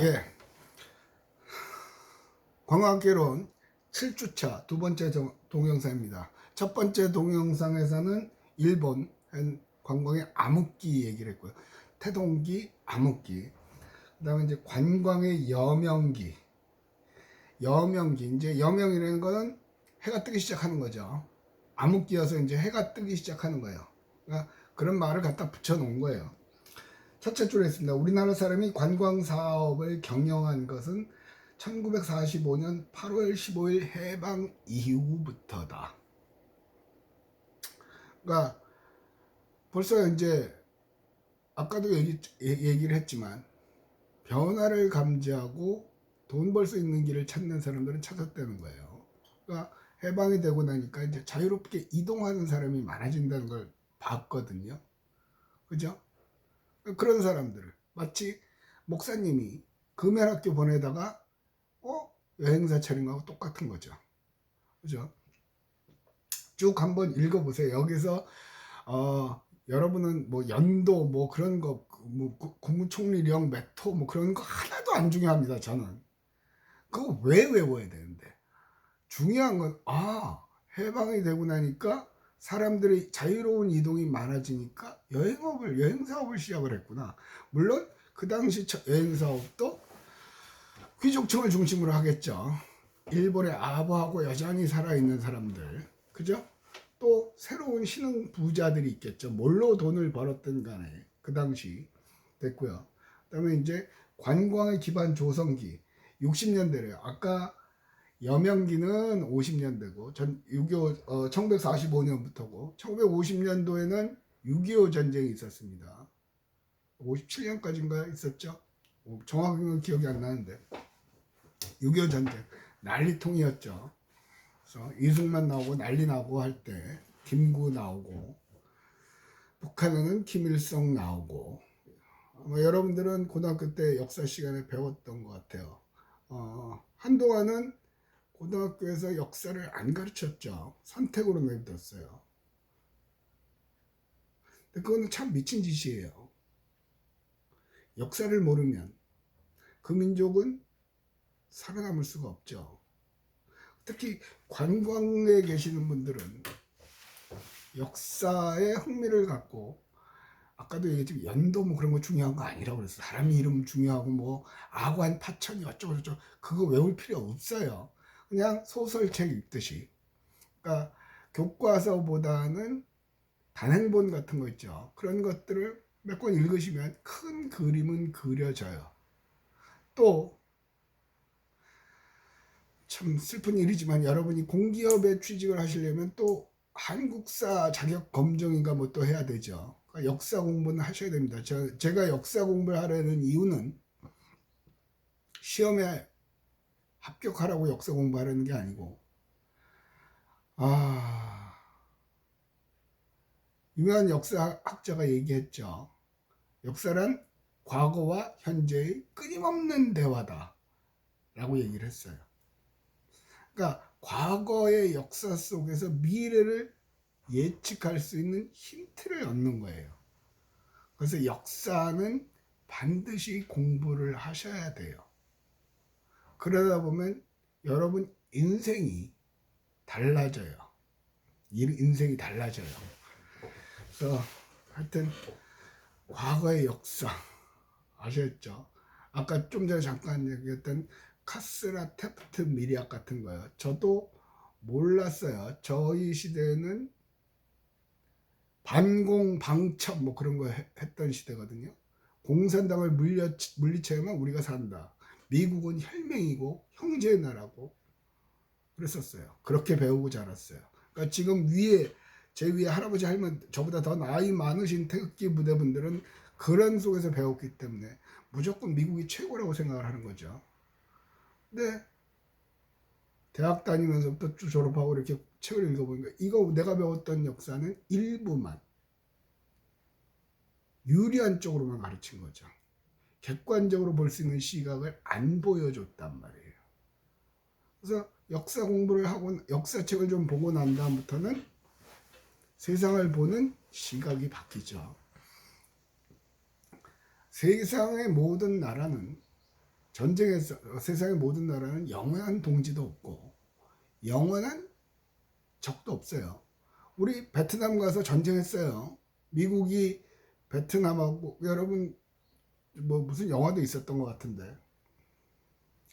예. 관광학개론 7주차 두 번째 정- 동영상입니다. 첫 번째 동영상에서는 일본 한 관광의 암흑기 얘기를 했고요. 태동기, 암흑기. 그 다음에 이제 관광의 여명기. 여명기. 이제 여명이라는 거는 해가 뜨기 시작하는 거죠. 암흑기여서 이제 해가 뜨기 시작하는 거예요. 그러니까 그런 말을 갖다 붙여 놓은 거예요. 첫째 줄에 있습니다. 우리나라 사람이 관광 사업을 경영한 것은 1945년 8월 15일 해방 이후부터다. 그러니까 벌써 이제 아까도 얘기, 얘기를 했지만 변화를 감지하고 돈 벌 수 있는 길을 찾는 사람들은 찾았다는 거예요. 그러니까 해방이 되고 나니까 이제 자유롭게 이동하는 사람이 많아진다는 걸 봤거든요. 그죠? 그런 사람들을 마치 목사님이 금연학교 보내다가 어 여행사 차린 거하고 똑같은 거죠. 그죠? 쭉 한번 읽어보세요. 여기서 어 여러분은 뭐 연도 뭐 그런 거 뭐 국무총리령 메토 뭐 그런 거 하나도 안 중요합니다. 저는 그거 왜 외워야 되는데 중요한 건 아 해방이 되고 나니까 사람들의 자유로운 이동이 많아지니까 여행업을 여행 사업을 시작을 했구나. 물론 그 당시 저- 여행 사업도 귀족층을 중심으로 하겠죠. 일본의 아부하고 여전히 살아 있는 사람들, 그죠? 또 새로운 신흥 부자들이 있겠죠. 뭘로 돈을 벌었든 간에 그 당시 됐고요. 그다음에 이제 관광의 기반 조성기 60년대래요. 아까 여명기는 50년대고 전 6.25 어, 1945년부터고 1950년도에는 6.25 전쟁이 있었습니다. 57년까지인가 있었죠? 어, 정확히는 기억이 안 나는데 6.25 전쟁 난리통이었죠. 그래서 이승만 나오고 난리 나고 할 때 김구 나오고 북한에는 김일성 나오고 아마 여러분들은 고등학교 때 역사 시간에 배웠던 것 같아요. 어, 한동안은 고등학교에서 역사를 안 가르쳤죠. 선택으로 내줬어요. 근데 그거는 참 미친 짓이에요. 역사를 모르면 그 민족은 살아남을 수가 없죠. 특히 관광에 계시는 분들은 역사에 흥미를 갖고 아까도 얘기했지만 연도 뭐 그런 거 중요한 거 아니라고 그랬어. 사람 이름 중요하고 뭐 아관 파천이 어쩌고 저쩌고 그거 외울 필요 없어요. 그냥 소설책 읽듯이. 그러니까 교과서보다는 단행본 같은 거 있죠. 그런 것들을 몇 권 읽으시면 큰 그림은 그려져요. 또 참 슬픈 일이지만 여러분이 공기업에 취직을 하시려면 또 한국사 자격 검정인가 뭐 또 해야 되죠. 그러니까 역사 공부는 하셔야 됩니다. 저, 제가 역사 공부를 하려는 이유는 시험에 합격하라고 역사 공부하려는 게 아니고 아 유명한 역사학자가 얘기했죠. 역사란 과거와 현재의 끊임없는 대화다 라고 얘기를 했어요. 그러니까 과거의 역사 속에서 미래를 예측할 수 있는 힌트를 얻는 거예요. 그래서 역사는 반드시 공부를 하셔야 돼요. 그러다 보면 여러분 인생이 달라져요. 일- 인생이 달라져요. 그래서 하여튼 과거의 역사 아셨죠? 아까 좀 전에 잠깐 얘기했던 카스라 테프트 미리학 같은 거요. 저도 몰랐어요. 저희 시대에는 반공 방첩 뭐 그런 거 해- 했던 시대거든요. 공산당을 물리쳐야만 우리가 산다. 미국은 혈맹이고 형제의 나라고 그랬었어요. 그렇게 배우고 자랐어요. 그러니까 지금 위에 제 위에 할아버지 할머니 저보다 더 나이 많으신 태극기 부대분들은 그런 속에서 배웠기 때문에 무조건 미국이 최고라고 생각을 하는 거죠. 근데 대학 다니면서부터 쭉 졸업하고 이렇게 책을 읽어보니까 이거 내가 배웠던 역사는 일부만 유리한 쪽으로만 가르친 거죠. 객관적으로 볼 수 있는 시각을 안 보여줬단 말이에요. 그래서 역사 공부를 하고 역사책을 좀 보고 난 다음부터는 세상을 보는 시각이 바뀌죠. 세상의 모든 나라는 전쟁에서 세상의 모든 나라는 영원한 동지도 없고 영원한 적도 없어요. 우리 베트남 가서 전쟁했어요. 미국이 베트남하고 여러분 뭐 무슨 영화도 있었던 것 같은데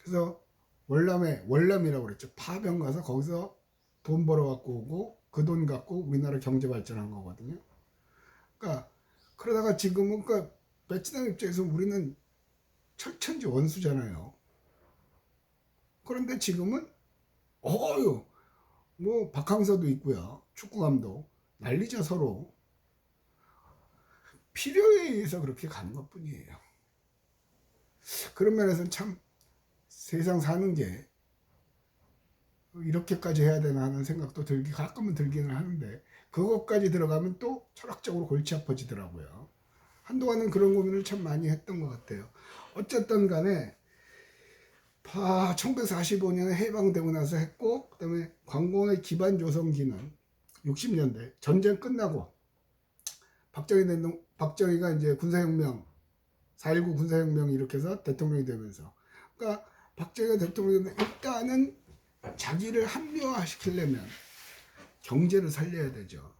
그래서 월남에 월남이라고 그랬죠. 파병 가서 거기서 돈 벌어 갖고 오고 그 돈 갖고 우리나라 경제 발전한 거거든요. 그러니까 그러다가 지금은 그러니까 베트남 입장에서 우리는 철천지 원수잖아요. 그런데 지금은 어유 뭐 박항서도 있고요. 축구 감독 난리죠 서로. 필요에 의해서 그렇게 가는 것 뿐이에요. 그런 면에서는 참 세상 사는 게 이렇게까지 해야 되나 하는 생각도 들기 가끔은 들기는 하는데 그것까지 들어가면 또 철학적으로 골치 아파지더라고요. 한동안은 그런 고민을 참 많이 했던 것 같아요. 어쨌든 간에 1945년에 해방되고 나서 했고 그다음에 광공의 기반 조성기는 60년대 전쟁 끝나고 박정희 대통령 박정희가 이제 군사혁명 4.19 군사혁명 일으켜서 대통령이 되면서 그러니까 박정희가 대통령이 되면 일단은 자기를 합리화시키려면 경제를 살려야 되죠.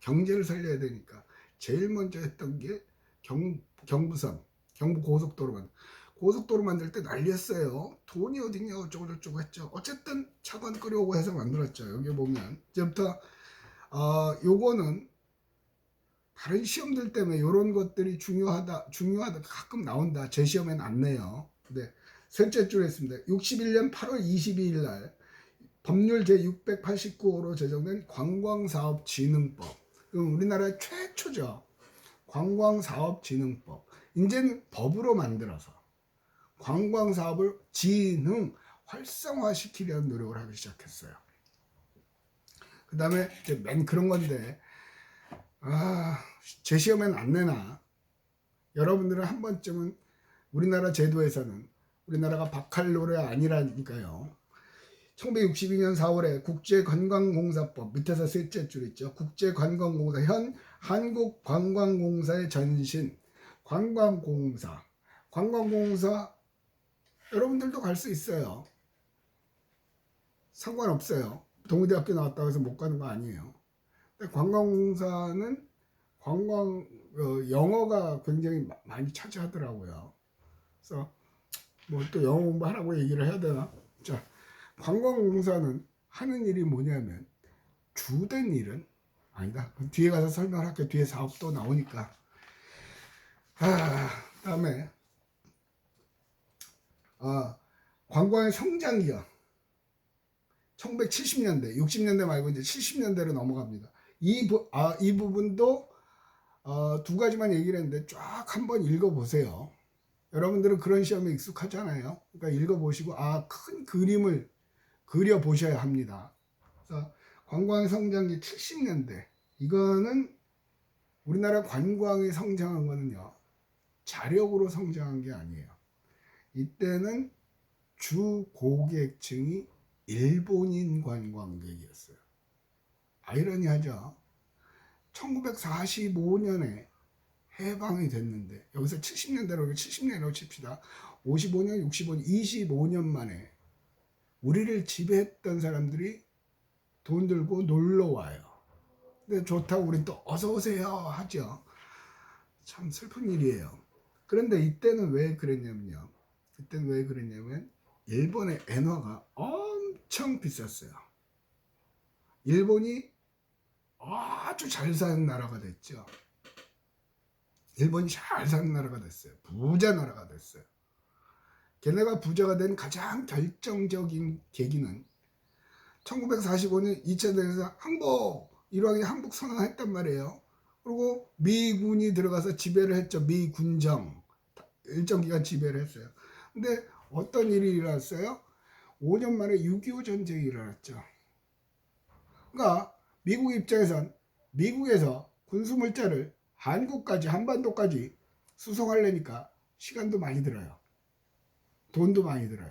경제를 살려야 되니까 제일 먼저 했던 게 경, 경부선, 경부 고속도로 만 고속도로 만들 때 난리였어요. 돈이 어딨냐 어쩌고저쩌고 했죠. 어쨌든 차관 끌어오고 해서 만들었죠. 여기 보면 이제부터 어, 요거는 다른 시험들 때문에 이런 것들이 중요하다 중요하다 가끔 나온다. 제 시험에는 안 내요. 근데 셋째 줄에 있습니다. 61년 8월 22일 날 법률 제 689호로 제정된 관광사업진흥법. 우리나라의 최초죠. 관광사업진흥법. 이제는 법으로 만들어서 관광사업을 진흥 활성화시키려는 노력을 하기 시작했어요. 그 다음에 맨 그런 건데 아, 제 시험엔 안 내나. 여러분들은 한 번쯤은 우리나라 제도에서는 우리나라가 박할노래 아니라니까요. 1962년 4월에 국제관광공사법 밑에서 셋째 줄 있죠. 국제관광공사 현 한국관광공사의 전신 관광공사 관광공사 여러분들도 갈 수 있어요. 상관없어요. 동의대학교 나왔다고 해서 못 가는 거 아니에요. 관광공사는 관광 어, 영어가 굉장히 마- 많이 차지하더라고요. 그래서 뭐 또 영어 공부하라고 얘기를 해야 되나? 자, 관광공사는 하는 일이 뭐냐면 주된 일은 아니다. 뒤에 가서 설명할게. 뒤에 사업도 나오니까. 아, 다음에 아, 관광의 성장기요. 1970년대, 60년대 말고 이제 70년대로 넘어갑니다. 이, 부, 아, 이 부분도 어, 두 가지만 얘기를 했는데 쫙 한번 읽어보세요. 여러분들은 그런 시험에 익숙하잖아요. 그러니까 읽어보시고 아, 큰 그림을 그려 보셔야 합니다. 그래서 관광의 성장기 70년대 이거는 우리나라 관광이 성장한 거는요. 자력으로 성장한 게 아니에요. 이때는 주 고객층이 일본인 관광객이었어요. 아이러니하죠. 1945년에 해방이 됐는데 여기서 70년대로 70년으로 칩시다. 55년, 65년, 25년 만에 우리를 지배했던 사람들이 돈 들고 놀러 와요. 근데 좋다고 우린 또 어서 오세요 하죠. 참 슬픈 일이에요. 그런데 이때는 왜 그랬냐면요. 이때는 왜 그랬냐면 일본의 엔화가 엄청 비쌌어요. 일본이 아주 잘 사는 나라가 됐죠. 일본이 잘 사는 나라가 됐어요. 부자 나라가 됐어요. 걔네가 부자가 된 가장 결정적인 계기는 1945년 2차 대전에서 항복 일왕이 항복 선언했단 말이에요. 그리고 미군이 들어가서 지배를 했죠. 미군정 일정 기간 지배를 했어요. 근데 어떤 일이 일어났어요? 5년 만에 6.25 전쟁이 일어났죠. 그러니까 미국 입장에선 미국에서 군수 물자를 한국까지 한반도까지 수송하려니까 시간도 많이 들어요. 돈도 많이 들어요.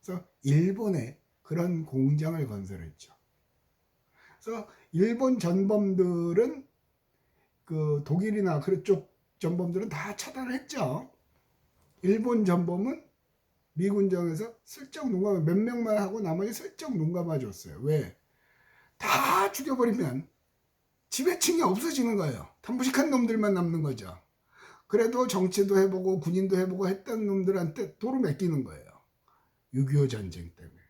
그래서 일본에 그런 공장을 건설했죠. 그래서 일본 전범들은 그 독일이나 그쪽 전범들은 다 차단을 했죠. 일본 전범은 미군정에서 슬쩍 눈 감아 몇 명만 하고 나머지 슬쩍 눈 감아 줬어요. 왜? 다 죽여버리면 지배층이 없어지는 거예요. 탐부식한 놈들만 남는 거죠. 그래도 정치도 해보고 군인도 해보고 했던 놈들한테 도로 맡기는 거예요. 6.25 전쟁 때문에.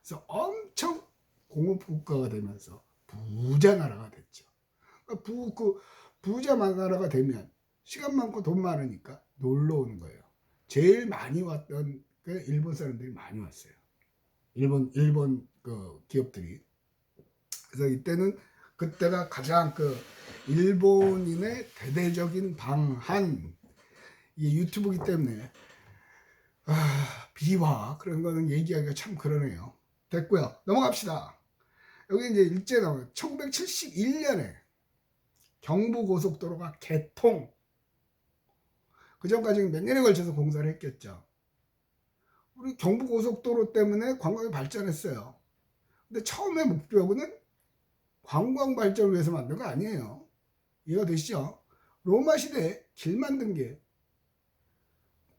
그래서 엄청 공업국가가 되면서 부자 나라가 됐죠. 그러니까 부, 그 부자 나라가 되면 시간 많고 돈 많으니까 놀러 오는 거예요. 제일 많이 왔던 그 일본 사람들이 많이 왔어요. 일본 일본 그 기업들이 그래서 이때는 그때가 가장 그 일본인의 대대적인 방한 이 유튜브기 때문에 아, 비화 그런 거는 얘기하기가 참 그러네요. 됐고요. 넘어갑시다. 여기 이제 일제 나와요. 1971년에 경부고속도로가 개통. 그 전까지 몇 년에 걸쳐서 공사를 했겠죠. 우리 경부고속도로 때문에 관광이 발전했어요. 근데 처음에 목표는 관광 발전을 위해서 만든 거 아니에요. 이해가 되시죠? 로마 시대에 길 만든 게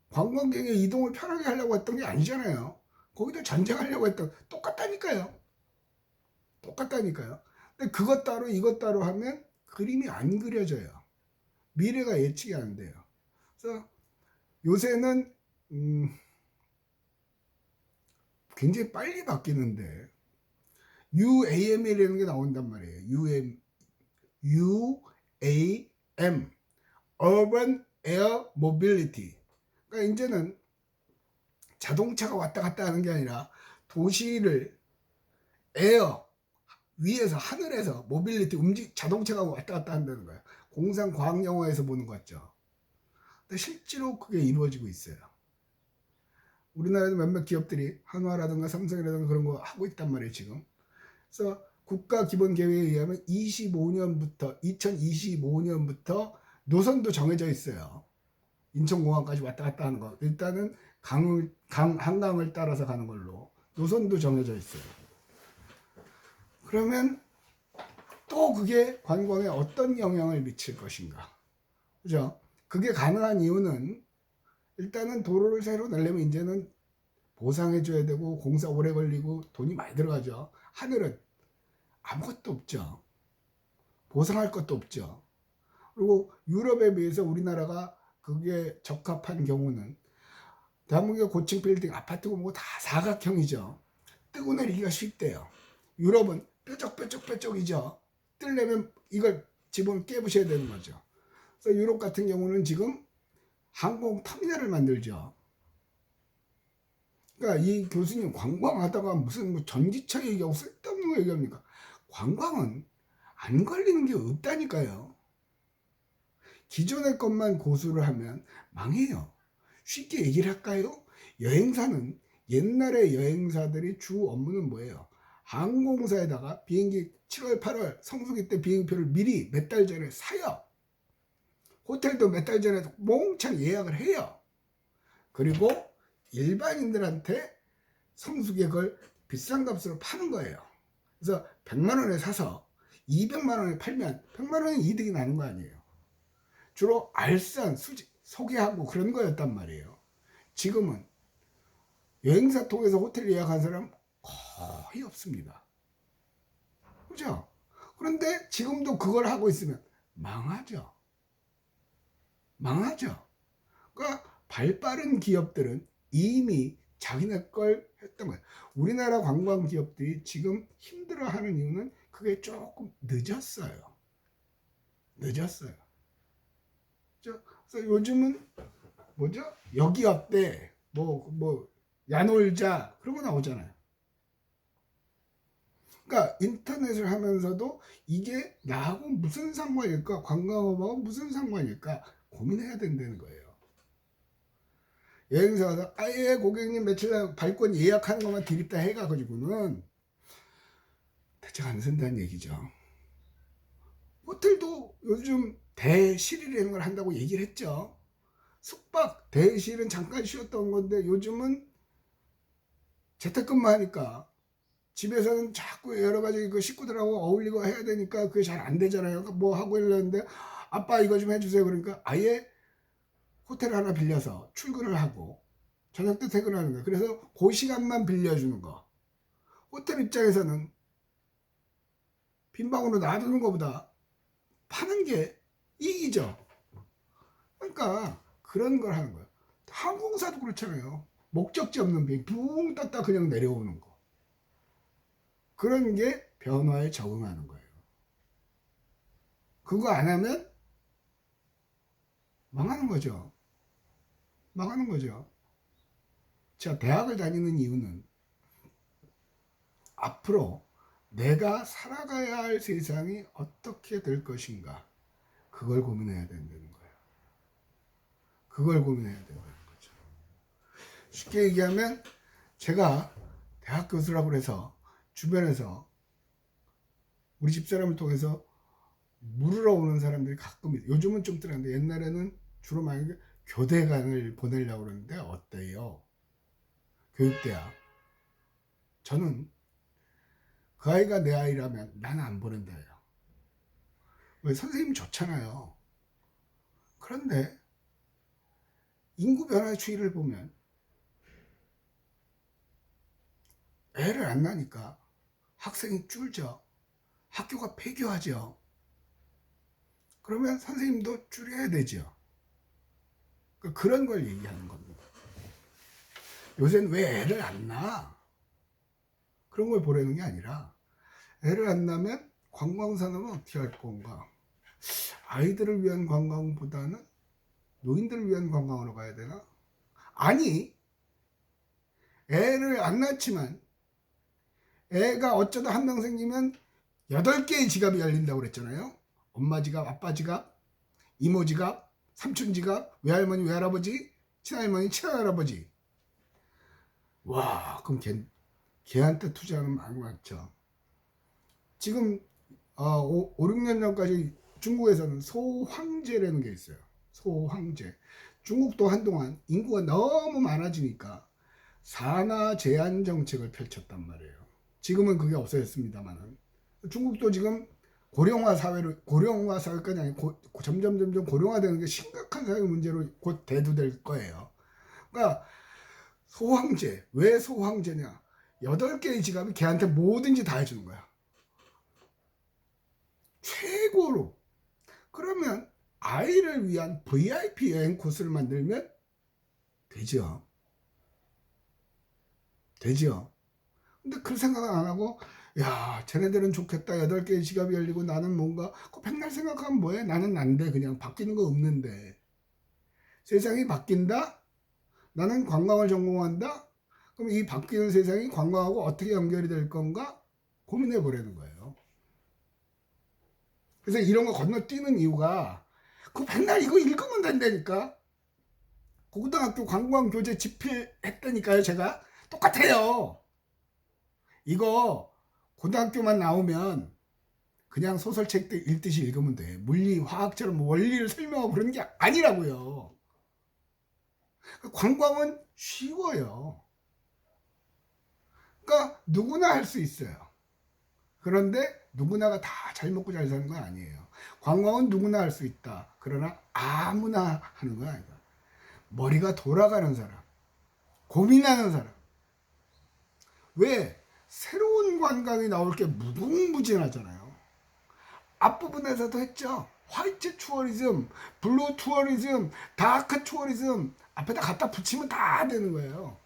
관광객의 이동을 편하게 하려고 했던 게 아니잖아요. 거기도 전쟁하려고 했던 똑같다니까요. 똑같다니까요. 근데 그것 따로 이것 따로 하면 그림이 안 그려져요. 미래가 예측이 안 돼요. 그래서 요새는 음, 굉장히 빨리 바뀌는데 UAM이라는 게 나온단 말이에요. UAM, UAM, Urban Air Mobility. 그러니까 이제는 자동차가 왔다 갔다 하는 게 아니라 도시를 에어 위에서 하늘에서 모빌리티 움직 자동차가 왔다 갔다 한다는 거예요. 공상 과학 영화에서 보는 것 같죠. 근데 실제로 그게 이루어지고 있어요. 우리나라에도 몇몇 기업들이 한화라든가 삼성이라든가 그런 거 하고 있단 말이에요, 지금. 그래서 국가 기본 계획에 의하면 25년부터 2025년부터 노선도 정해져 있어요. 인천공항까지 왔다 갔다 하는 거. 일단은 강을 강 한강을 따라서 가는 걸로 노선도 정해져 있어요. 그러면 또 그게 관광에 어떤 영향을 미칠 것인가? 그죠? 그게 가능한 이유는 일단은 도로를 새로 내려면 이제는 보상해 줘야 되고 공사 오래 걸리고 돈이 많이 들어가죠. 하늘은 아무것도 없죠. 보상할 것도 없죠. 그리고 유럽에 비해서 우리나라가 그게 적합한 경우는 대한민국의 고층 빌딩 아파트고 뭐다 사각형이죠. 뜨고 내리기가 쉽대요. 유럽은 뾰족뾰족뾰족이죠. 뜰려면 이걸 집을 깨부셔야 되는 거죠. 그래서 유럽 같은 경우는 지금 항공 터미널을 만들죠. 그러니까 이 교수님 관광하다가 무슨 뭐 전기차 얘기하고 쓸데없는 거 얘기합니까? 관광은 안 걸리는 게 없다니까요. 기존의 것만 고수를 하면 망해요. 쉽게 얘기를 할까요? 여행사는 옛날의 여행사들이 주 업무는 뭐예요? 항공사에다가 비행기 7월, 8월 성수기 때 비행표를 미리 몇 달 전에 사요. 호텔도 몇 달 전에 몽창 예약을 해요. 그리고 일반인들한테 그걸 비싼 값으로 파는 거예요. 그래서 100만 원에 사서 200만 원에 팔면 100만 원의 이득이 나는 거 아니에요. 주로 알선, 수지, 소개하고 그런 거였단 말이에요. 지금은 여행사 통해서 호텔 예약한 사람 거의 없습니다. 그죠? 그런데 지금도 그걸 하고 있으면 망하죠. 망하죠. 그러니까 발 빠른 기업들은 이미 자기네 걸 했던 거예요. 우리나라 관광 기업들이 지금 힘들어 하는 이유는 그게 조금 늦었어요. 늦었어요. 그래서 요즘은 뭐죠? 여기 어때? 뭐, 뭐, 야놀자. 거 나오잖아요. 그러니까 인터넷을 하면서도 이게 나하고 무슨 상관일까? 관광업하고 무슨 상관일까? 고민해야 된다는 거예요. 여행사가 아예 고객님 며칠 날 발권 예약하는 것만 드립다 해가지고는 대책 안 쓴다는 얘기죠. 호텔도 요즘 대실이라는 걸 한다고 얘기를 했죠. 숙박 대실은 잠깐 쉬었던 건데 요즘은 재택근무 하니까 집에서는 자꾸 여러 가지 그 식구들하고 어울리고 해야 되니까 그게 잘 안 되잖아요. 뭐 하고 이러는데 아빠 이거 좀 해주세요. 그러니까 아예 호텔 하나 빌려서 출근을 하고 저녁 때 퇴근하는 거예요. 그래서 그 시간만 빌려주는 거. 호텔 입장에서는 빈 방으로 놔두는 것보다 파는 게 이익이죠. 그러니까 그런 걸 하는 거예요. 항공사도 그렇잖아요. 목적지 없는 비행 붕 떴다 그냥 내려오는 거. 그런 게 변화에 적응하는 거예요. 그거 안 하면 망하는 거죠. 망하는 거죠. 제가 대학을 다니는 이유는 앞으로 내가 살아가야 할 세상이 어떻게 될 것인가 그걸 고민해야 된다는 거예요. 그걸 고민해야 된다는 거죠. 쉽게 얘기하면 제가 대학 교수라고 해서 주변에서 우리 집사람을 통해서 물으러 오는 사람들이 가끔. 요즘은 좀 덜한데 옛날에는 주로 많이 교대관을 보내려고 그러는데 어때요? 교육대학. 저는 그 아이가 내 아이라면 나는 안 보낸다요. 왜 선생님 좋잖아요. 그런데 인구 변화의 추이를 보면 애를 안 낳으니까 학생이 줄죠. 학교가 폐교하죠. 그러면 선생님도 줄여야 되죠. 그- 그런 걸 얘기하는 겁니다. 요새는 왜 애를 안 낳아? 그런 걸 보려는 게 아니라 애를 안 낳으면 관광산업은 어떻게 할 건가? 아이들을 위한 관광보다는 노인들을 위한 관광으로 가야 되나? 아니, 애를 안 낳지만 애가 어쩌다 한 명 생기면 여덟 개의 지갑이 열린다고 그랬잖아요. 엄마 지갑, 아빠 지갑, 이모 지갑, 삼촌 지갑, 외할머니, 외할아버지, 친할머니, 친할아버지. 와, 그럼 걔, 걔한테 투자하는 많이 많죠. 지금 어, 5, 6년 전까지 중국에서는 소황제라는 게 있어요. 소황제. 중국도 한동안 인구가 너무 많아지니까 산화 제한 정책을 펼쳤단 말이에요. 지금은 그게 없어졌습니다만은 중국도 지금 고령화 사회로 고령화 사회까지 아니 고, 점점 점점 고령화되는 게 심각한 사회 문제로 곧 대두될 거예요. 그러니까 소황제 왜 소황제냐? 여덟 개의 지갑이 걔한테 뭐든지 다 해주는 거야. 최고로. 그러면 아이를 위한 VIP 여행 코스를 만들면 되죠. 되죠. 근데 그 생각을 안 하고, 야, 쟤네들은 좋겠다. 여덟 개의 지갑이 열리고 나는 뭔가, 그 백날 생각하면 뭐해? 나는 난데. 그냥 바뀌는 거 없는데. 세상이 바뀐다? 나는 관광을 전공한다? 그럼 이 바뀌는 세상이 관광하고 어떻게 연결이 될 건가? 고민해 보려는 거예요. 그래서 이런 거 건너뛰는 이유가 그 백날 이거 읽으면 된다니까. 고등학교 관광 교재 집필했다니까요, 제가. 똑같아요. 이거 고등학교만 나오면 그냥 소설책 읽듯이 읽으면 돼. 물리, 화학처럼 원리를 설명하고 그런 게 아니라고요. 관광은 쉬워요. 그러니까 누구나 할 수 있어요. 그런데 누구나가 다 잘 먹고 잘 사는 건 아니에요. 관광은 누구나 할 수 있다. 그러나 아무나 하는 건 아니다. 머리가 돌아가는 사람, 고민하는 사람. 왜 새로운 관광이 나올 게 무궁무진하잖아요. 앞부분에서도 했죠. 화이트 투어리즘, 블루 투어리즘, 다크 투어리즘 앞에다 갖다 붙이면 다 되는 거예요.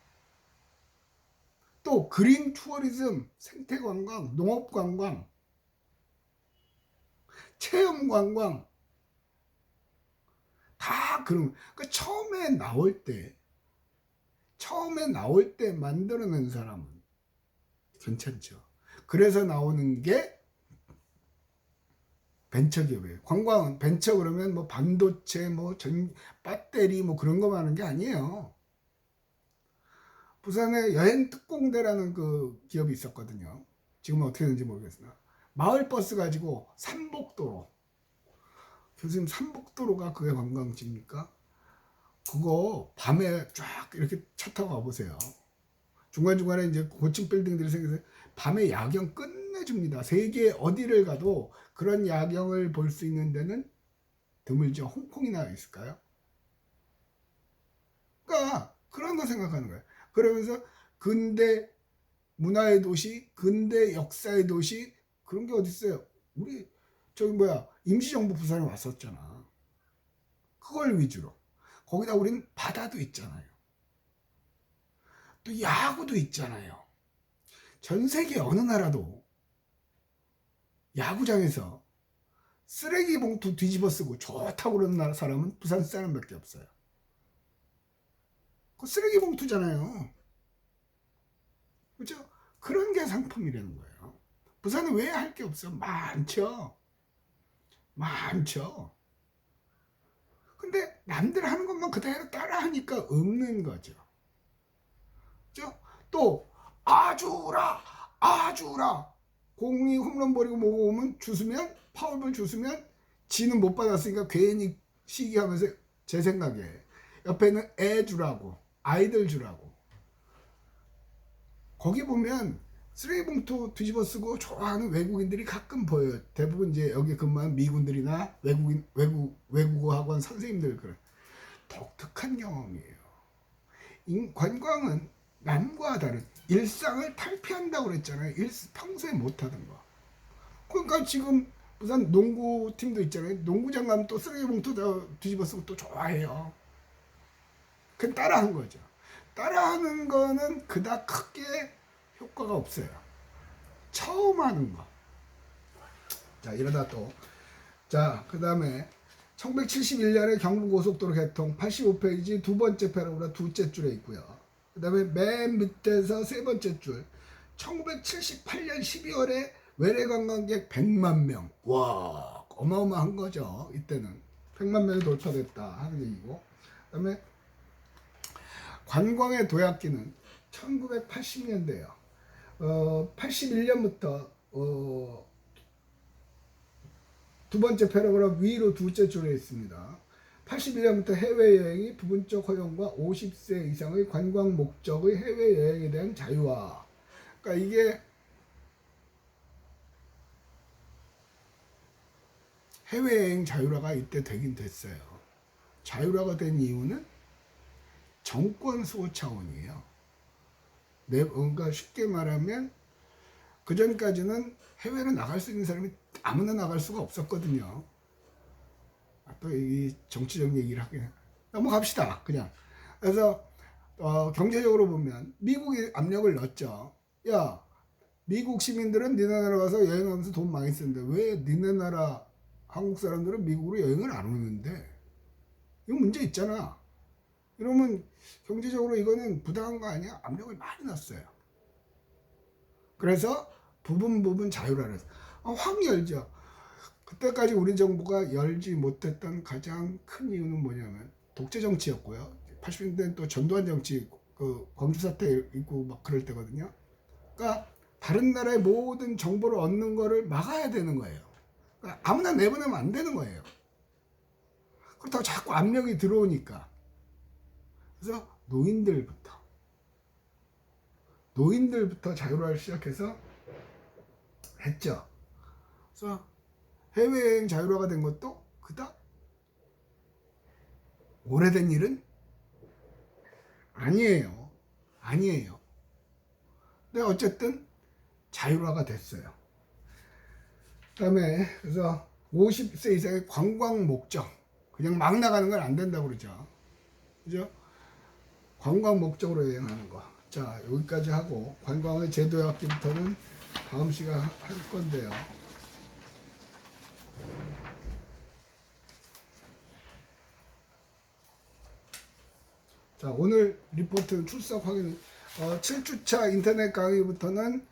또 그린 투어리즘, 생태 관광, 농업 관광, 체험 관광 다 그런 그 처음에 나올 때 처음에 나올 때 만들어낸 사람은 괜찮죠. 그래서 나오는 게 벤처기업이에요. 관광은 벤처 그러면 뭐 반도체, 뭐 전 배터리 뭐 그런 거만 하는 게 아니에요. 부산에 여행 특공대라는 그 기업이 있었거든요. 지금은 어떻게 되는지 모르겠으나 마을 버스 가지고 삼복도로 교수님 삼복도로가 그게 관광지입니까? 그거 밤에 쫙 이렇게 차 타고 가보세요. 중간중간에 이제 고층 빌딩들이 생겨서 밤에 야경 끝내줍니다. 세계 어디를 가도 그런 야경을 볼 수 있는 데는 드물죠. 홍콩이나 있을까요? 거 생각하는 거예요. 그러면서 근대 문화의 도시, 근대 역사의 도시 그런 게 어디 있어요? 우리 저기 뭐야 임시정부 부산에 왔었잖아. 그걸 위주로. 거기다 우린 바다도 있잖아요. 또 야구도 있잖아요. 전 세계 어느 나라도 야구장에서 쓰레기 봉투 뒤집어 쓰고 좋다고 그러는 사람은 부산 사람밖에 없어요. 그 쓰레기 봉투잖아요. 그죠? 그런 게 상품이라는 거예요. 부산은 왜 할 게 없어? 많죠. 많죠. 근데 남들 하는 것만 그대로 따라 하니까 없는 거죠. 또 아주라 아주라 공이 홈런 버리고 뭐고 오면 주스면 파울볼 주스면 지는 못 받았으니까 괜히 시기하면서 제 생각에 옆에는 애 주라고 아이들 주라고 거기 보면 쓰레기 봉투 뒤집어 쓰고 좋아하는 외국인들이 가끔 보여요. 대부분 이제 여기 근무하는 미군들이나 외국인 외국 외국어 학원 선생님들 그런 독특한 경험이에요. 인- 관광은 남과 다른 일상을 탈피한다고 그랬잖아요. 일, 평소에 못하던 거. 그러니까 지금 부산 농구 팀도 있잖아요. 농구장 가면 또 쓰레기 봉투 다 뒤집어 쓰고 또 좋아해요. 그건 따라한 거죠. 따라하는 거는 그닥 크게 효과가 없어요. 처음 하는 거. 자, 이러다 또. 자, 그 다음에 1971년에 경부고속도로 개통 85페이지 두 번째 패러그라 두째 줄에 있고요. 그 다음에 맨 밑에서 세 번째 줄 1978년 12월에 외래 관광객 100만 명. 와, 어마어마한 거죠. 이때는 100만 명이 돌파됐다 하는 얘기고. 그 다음에 관광의 도약기는 1980년대요. 어, 81년부터 어, 두 번째 패러그래프 위로 둘째 줄에 있습니다. 81년부터 해외여행이 부분적 허용과 50세 이상의 관광 목적의 해외여행에 대한 자유화. 그러니까 이게 해외여행 자유화가 이때 되긴 됐어요. 자유화가 된 이유는 정권 수호 차원이에요. 내, 그러니까 쉽게 말하면 그 전까지는 해외로 나갈 수 있는 사람이 아무나 나갈 수가 없었거든요. 아, 또이 정치적 얘기를 하긴 넘어갑시다. 그냥 그래서 어, 경제적으로 보면 미국이 압력을 넣었죠. 야 미국 시민들은 니네 나라 가서 여행하면서 돈 많이 쓰는데 왜 니네 나라 한국 사람들은 미국으로 여행을 안 오는데 이거 문제 있잖아. 이러면 경제적으로 이거는 부당한 거 아니야? 압력을 많이 넣었어요. 그래서 부분 부분 자유라를 아, 확 열죠. 그때까지 우리 정부가 열지 못했던 가장 큰 이유는 뭐냐면 독재 정치였고요. 80년대는 또 전두환 정치 그 광주 사태 있고 막 그럴 때거든요. 그러니까 다른 나라의 모든 정보를 얻는 거를 막아야 되는 거예요. 그러니까 아무나 내보내면 안 되는 거예요. 그렇다고 자꾸 압력이 들어오니까. 그래서 노인들부터 노인들부터 자유화를 시작해서 했죠. 그래서 해외여행 자유화가 된 것도 그닥 오래된 일은 아니에요. 아니에요. 근데 어쨌든 자유화가 됐어요. 그다음에 그래서 50세 이상의 관광 목적 그냥 막 나가는 건 안 된다고 그러죠. 그죠? 관광 목적으로 여행하는 거. 자, 여기까지 하고 관광의 제도학기부터는 다음 시간 할 건데요. 자, 오늘 리포트 출석 확인 어, 7주차 인터넷 강의부터는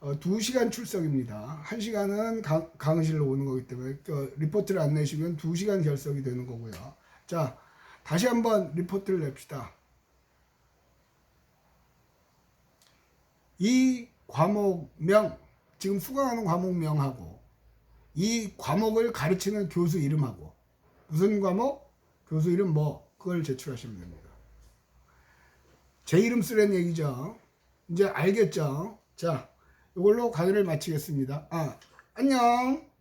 어, 2시간 출석입니다. 1시간은 강, 강의실로 오는 거기 때문에 그 리포트를 안 내시면 2시간 결석이 되는 거고요. 자, 다시 한번 리포트를 냅시다. 이 과목명, 지금 수강하는 과목명하고 이 과목을 가르치는 교수 이름하고 무슨 과목, 교수 이름 뭐 그걸 제출하시면 됩니다. 제 이름 쓰라는 얘기죠. 이제 알겠죠? 자, 이걸로 강의를 마치겠습니다. 아, 안녕.